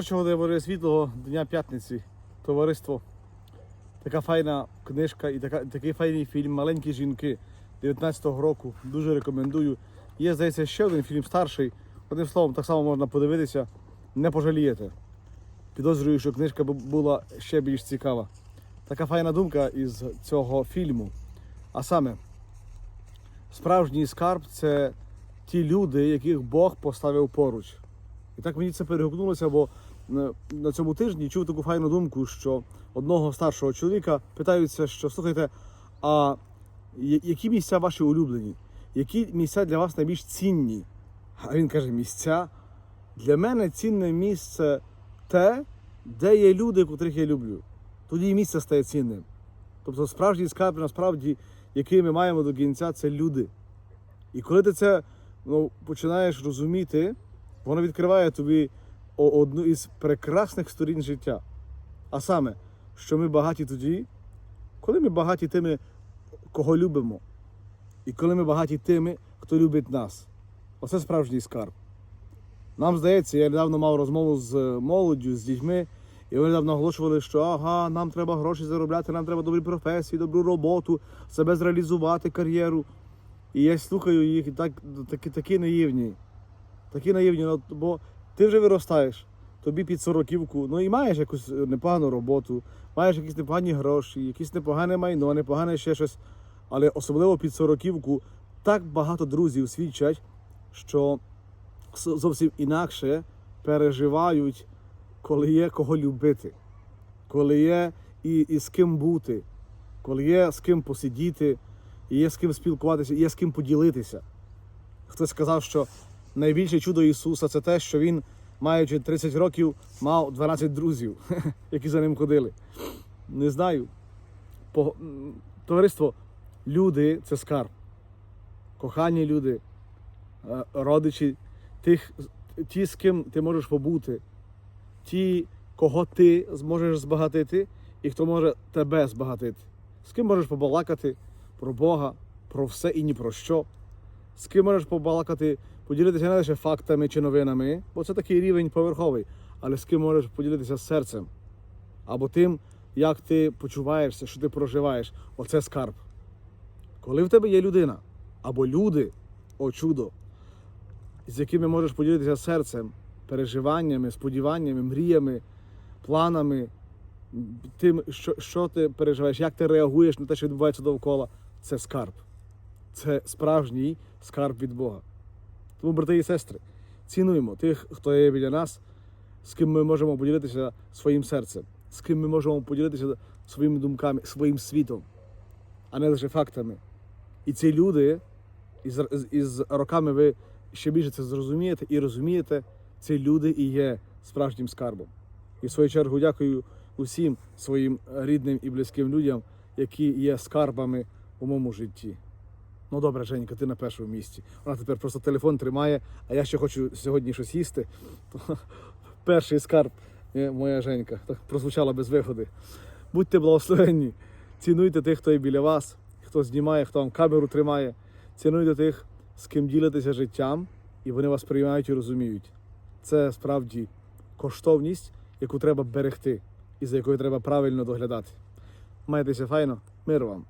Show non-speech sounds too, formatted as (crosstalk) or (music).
Творчого Дивори Світлого Дня П'ятниці, товариство. Така файна книжка і така, такий файний фільм Маленькі жінки 19-го року. Дуже рекомендую. Є, здається, ще один фільм старший. Одним словом, так само можна подивитися. Не пожалієте. Підозрюю, що книжка була ще більш цікава. Така файна думка із цього фільму. А саме, справжній скарб це ті люди, яких Бог поставив поруч. І так мені це перегукнулося, бо на цьому тижні чув таку файну думку, що одного старшого чоловіка питаються, що слухайте, а які місця ваші улюблені? Які місця для вас найбільш цінні? А він каже: місця. Для мене цінне місце те, де є люди, котрих я люблю. Тоді і місце стає цінним. Тобто справжній скарб, насправді, який ми маємо до кінця, це люди. І коли ти це ну, починаєш розуміти, воно відкриває тобі одну із прекрасних сторін життя. А саме, що ми багаті тоді, коли ми багаті тими, кого любимо, і коли ми багаті тими, хто любить нас. Оце справжній скарб. Нам здається, я недавно мав розмову з молоддю, з дітьми, і вони недавно оголошували, що ага, нам треба гроші заробляти, нам треба добрі професії, добру роботу, себе зреалізувати, кар'єру. І я слухаю їх і так, такі, такі наївні. Такі наївні, ну, бо ти вже виростаєш, тобі під сороківку, ну і маєш якусь непогану роботу, маєш якісь непогані гроші, якесь непогане майно, непогане ще щось. Але особливо під сороківку так багато друзів свідчать, що зовсім інакше переживають, коли є кого любити, коли є і, і з ким бути, коли є з ким посидіти, і є з ким спілкуватися, є з ким поділитися. Хтось сказав, що найбільше чудо Ісуса це те, що Він, маючи 30 років, мав 12 друзів, (laughs) які за ним ходили. Не знаю. Товариство, люди це скарб. Кохані люди, е, родичі, тих, ті, з ким ти можеш побути, ті, кого ти зможеш збагатити, і хто може тебе збагатити. З ким можеш побалакати про Бога, про все і ні про що. З ким можеш побалакати, поділитися не лише фактами чи новинами, бо це такий рівень поверховий, але з ким можеш поділитися серцем або тим, як ти почуваєшся, що ти проживаєш. Оце скарб. Коли в тебе є людина або люди, о чудо, з якими можеш поділитися серцем, переживаннями, сподіваннями, мріями, планами, тим, що, що ти переживаєш, як ти реагуєш на те, що відбувається довкола, це скарб. Це справжній скарб від Бога. Тому, брати і сестри, цінуємо тих, хто є біля нас, з ким ми можемо поділитися своїм серцем, з ким ми можемо поділитися своїми думками, своїм світом, а не лише фактами. І ці люди, із, із роками ви ще більше це зрозумієте і розумієте, ці люди і є справжнім скарбом. І в свою чергу дякую усім своїм рідним і близьким людям, які є скарбами у моєму житті. Ну добре, Женька, ти на першому місці. Вона тепер просто телефон тримає, а я ще хочу сьогодні щось їсти. То (laughs) перший скарб е, моя Женька. Так прозвучала без виходи. Будьте благословенні, цінуйте тих, хто є біля вас, хто знімає, хто вам камеру тримає. Цінуйте тих, з ким ділитеся життям, і вони вас приймають і розуміють. Це справді коштовність, яку треба берегти і за якою треба правильно доглядати. Майтеся файно, мир вам!